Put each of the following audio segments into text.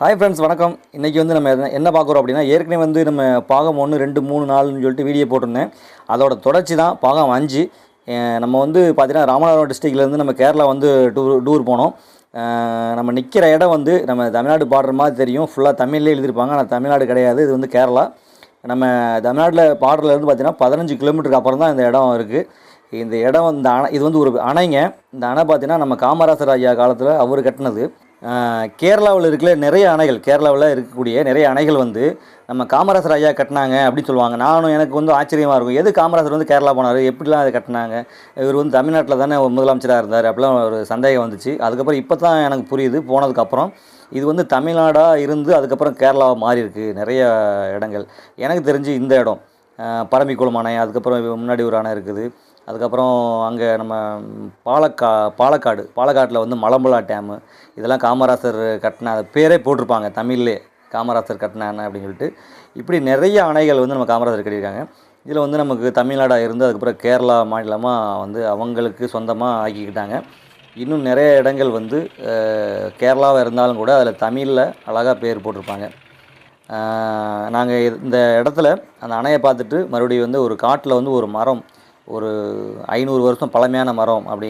Hi friends வணக்கம். இன்றைக்கி வந்து நம்ம என்ன- என்ன பார்க்குறோம் அப்படின்னா ஏற்கனவே வந்து நம்ம பாகம் ஒன்று ரெண்டு மூணு நாலுன்னு சொல்லிட்டு வீடியோ போட்டிருந்தேன். அதோட தொடர்ச்சி தான் பாகம் அஞ்சு. நம்ம வந்து பார்த்திங்கன்னா ராமநாதபுரம் டிஸ்ட்ரிக்ட்லேருந்து நம்ம கேரளா வந்து டூர் டூர் போனோம். நம்ம நிற்கிற இடம் வந்து நம்ம தமிழ்நாடு பாடுற மாதிரி தெரியும். ஃபுல்லாக தமிழ்லேயே எழுதியிருப்பாங்க. ஆனால் தமிழ்நாடு கிடையாது. இது வந்து கேரளா. நம்ம தமிழ்நாட்டில் பாடுறதுலேருந்து பார்த்தீங்கன்னா பதினஞ்சு கிலோமீட்டருக்கு அப்புறம் தான் இந்த இடம் இருக்குது இந்த இடம் இந்த அணை இது வந்து ஒரு அணைங்க. இந்த அணை பார்த்தீங்கன்னா நம்ம காமராசர் ஐயா காலத்தில் அவர் கட்டினது. கேரளாவில் இருக்கிற நிறைய அணைகள் கேரளாவில் இருக்கக்கூடிய நிறைய அணைகள் வந்து நம்ம காமராசர் ஐயா கட்டினாங்க அப்படின்னு சொல்லுவாங்க. நானும் எனக்கு வந்து ஆச்சரியமாக இருக்கும். எது காமராசர் வந்து கேரளா போனார்? எப்படிலாம் அதை கட்டினாங்க? இவர் வந்து தமிழ்நாட்டில் தானே முதலமைச்சராக இருந்தார். அப்படிலாம் ஒரு சந்தேகம் வந்துச்சு. அதுக்கப்புறம் இப்போ தான் எனக்கு புரியுது. போனதுக்கப்புறம் இது வந்து தமிழ்நாடாக இருந்து அதுக்கப்புறம் கேரளாவாக மாறி இருக்கு நிறைய இடங்கள். எனக்கு தெரிஞ்சு இந்த இடம் பரம்பிக்குளம் அணை அதுக்கப்புறம் முன்னாடி ஒரு அணை இருக்குது. அதுக்கப்புறம் அங்கே நம்ம பாலக்கா பாலக்காடு பாலக்காட்டில் வந்து மலம்புலா டேமு. இதெல்லாம் காமராசர் கட்டின அது பேரே போட்டிருப்பாங்க தமிழ்லே காமராசர் கட்டின அணை அப்படின்னு சொல்லிட்டு. இப்படி நிறைய அணைகள் வந்து நம்ம காமராசர் கட்டியிருக்காங்க. இதில் வந்து நமக்கு தமிழ்நாடாக இருந்து அதுக்கப்புறம் கேரளா மாநிலமாக வந்து அவங்களுக்கு சொந்தமாக ஆக்கிக்கிட்டாங்க. இன்னும் நிறைய இடங்கள் வந்து கேரளாவாக இருந்தாலும் கூட அதில் தமிழில் அழகாக பேர் போட்டிருப்பாங்க. நாங்கள் இந்த இடத்துல அந்த அணையை பார்த்துட்டு மறுபடியும் வந்து ஒரு காட்டில் வந்து ஒரு மரம் ஒரு ஐநூறு வருஷம் பழமையான மரம் அப்படி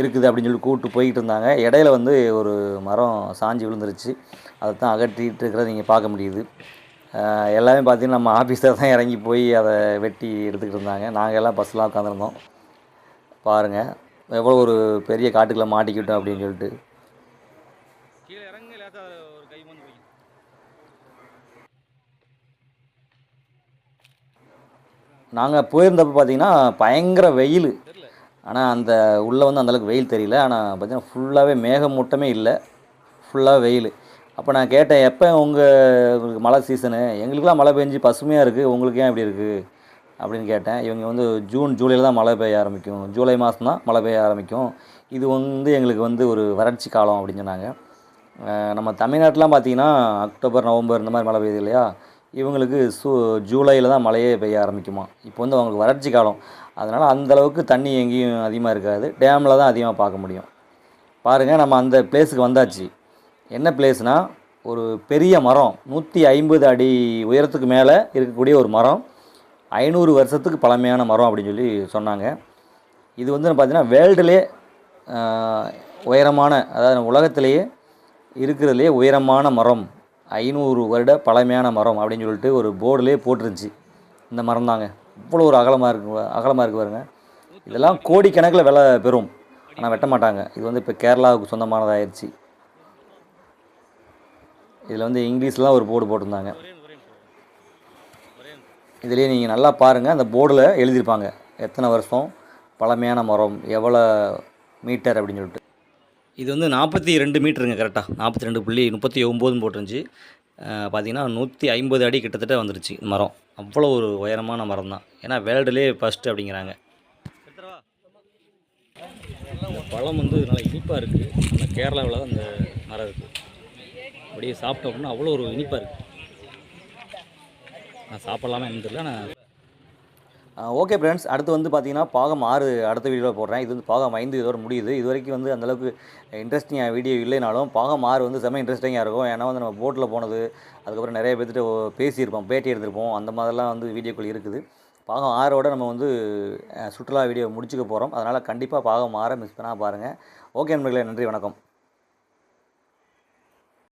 இருக்குது அப்படின்னு சொல்லி கூப்பிட்டு போய்கிட்டு இருந்தாங்க. இடையில வந்து ஒரு மரம் சாஞ்சு விழுந்துருச்சு. அதை தான் அகற்றிட்டு இருக்கிறத நீங்கள் பார்க்க முடியுது. எல்லாமே பார்த்திங்கன்னா நம்ம ஆஃபீஸில் தான் இறங்கி போய் அதை வெட்டி எடுத்துக்கிட்டு இருந்தாங்க. நாங்கள் எல்லாம் பஸ்ஸில் உட்காந்துருந்தோம் பாருங்கள் எவ்வளோ ஒரு பெரிய காட்டுக்குள்ளே மாட்டிக்கிட்டோம் அப்படின்னு சொல்லிட்டு கீழே இறங்க லேசா ஒரு கை வந்து போய் நாங்கள் போயிருந்தப்போ பார்த்தீங்கன்னா பயங்கர வெயில். ஆனால் அந்த உள்ளே வந்து அந்தளவுக்கு வெயில் தெரியல. ஆனால் பார்த்தீங்கன்னா ஃபுல்லாகவே மேகமூட்டமே இல்லை. ஃபுல்லாக வெயில். அப்போ நான் கேட்டேன் எப்போ உங்கள் உங்களுக்கு மழை சீசனு எங்களுக்குலாம் மழை பெஞ்சு பசுமையாக இருக்குது உங்களுக்கு ஏன் இப்படி இருக்குது அப்படின்னு கேட்டேன். இவங்க வந்து ஜூன் ஜூலையில் தான் மழை பெய்ய ஆரம்பிக்கும். ஜூலை மாதம் தான் மழை பெய்ய ஆரம்பிக்கும். இது வந்து எங்களுக்கு வந்து ஒரு வறட்சி காலம் அப்படின்னு சொன்னாங்க. நம்ம தமிழ்நாட்டிலாம் பார்த்தீங்கன்னா அக்டோபர் நவம்பர் இந்த மாதிரி மழை பெய்யுது இல்லையா? இவங்களுக்கு சூ ஜூலையில் தான் மழையே பெய்ய ஆரம்பிக்குமா. இப்போ வந்து அவங்களுக்கு வறட்சி காலம். அதனால் அந்தளவுக்கு தண்ணி எங்கேயும் அதிகமாக இருக்காது. டேமில் தான் அதிகமாக பார்க்க முடியும். பாருங்கள் நம்ம அந்த பிளேஸுக்கு வந்தாச்சு. என்ன பிளேஸ்னால் ஒரு பெரிய மரம். நூற்றி ஐம்பது அடி உயரத்துக்கு மேலே இருக்கக்கூடிய ஒரு மரம். ஐநூறு வருஷத்துக்கு பழமையான மரம் அப்படின்னு சொல்லி சொன்னாங்க. இது வந்து பார்த்திங்கன்னா வேர்ல்டுலே உயரமான அதாவது உலகத்திலேயே இருக்கிறதுலே உயரமான மரம். ஐநூறு வருட பழமையான மரம் அப்படின்னு சொல்லிட்டு ஒரு போர்டுலேயே போட்டிருந்துச்சு. இந்த மரம் தாங்க. இவ்வளோ ஒரு அகலமாக இருக்கு அகலமாக இருக்கு பாருங்க. இதெல்லாம் கோடிக்கணக்கில் விலை பெறும். ஆனால் வெட்ட மாட்டாங்க. இது வந்து இப்போ கேரளாவுக்கு சொந்தமானதாகிடுச்சு இதில் வந்து இங்கிலீஷ்லாம் ஒரு போர்டு போட்டிருந்தாங்க. ஒரே இதுலேயே நீங்கள் நல்லா பாருங்கள் அந்த போர்டில் எழுதியிருப்பாங்க. எத்தனை வருஷம் பழமையான மரம் எவ்வளோ மீட்டர் அப்படின்னு சொல்லிட்டு. இது வந்து நாற்பத்தி ரெண்டு மீட்டருங்க கரெக்டாக நாற்பத்தி ரெண்டு புள்ளி முப்பத்தி ஒம்போதுன்னு போட்டுருந்துச்சு. பார்த்தீங்கன்னா நூற்றி ஐம்பது அடி கிட்டத்தட்ட வந்துருச்சு இந்த மரம். அவ்வளோ ஒரு உயரமான மரம் தான். ஏன்னா வேர்ல்டுலேயே ஃபஸ்ட்டு அப்படிங்கிறாங்க. பழம் வந்து நல்லா இனிப்பாக இருக்குது அந்த கேரளாவில் தான் அந்த மரம் இருக்குது அப்படியே சாப்பிட்டோம் அப்படின்னா அவ்வளோ ஒரு இனிப்பாக இருக்குது நான் சாப்பிட்லாமா என்னன்னு தெரியல நான் ஓகே ஃப்ரெண்ட்ஸ் அடுத்து வந்து பார்த்தீங்கன்னா பாகம் ஆறு அடுத்த வீடியோவில் போடுறேன். இது வந்து பாகம் ஐந்து இதோட முடியுது. இது வரைக்கும் வந்து அந்தளவுக்கு இன்ட்ரெஸ்டிங்காக வீடியோ இல்லைனாலும் பாகம் ஆறு வந்து செம்ம இன்ட்ரெஸ்டிங்காக இருக்கும். ஏன்னா வந்து நம்ம போட்டில் போனது அதுக்கப்புறம் நிறைய பேர்த்துட்டு பேசியிருப்போம் பேட்டி எடுத்திருப்போம். அந்த மாதிரிலாம் வந்து வீடியோக்கள் இருக்குது. பாகம் ஆறோட நம்ம வந்து சுற்றுலா வீடியோ முடிச்சுக்க போகிறோம் அதனால் கண்டிப்பாக பாகம் ஆறை மிஸ் பண்ணால் பாருங்கள் ஓகே நண்பர்களே நன்றி வணக்கம்.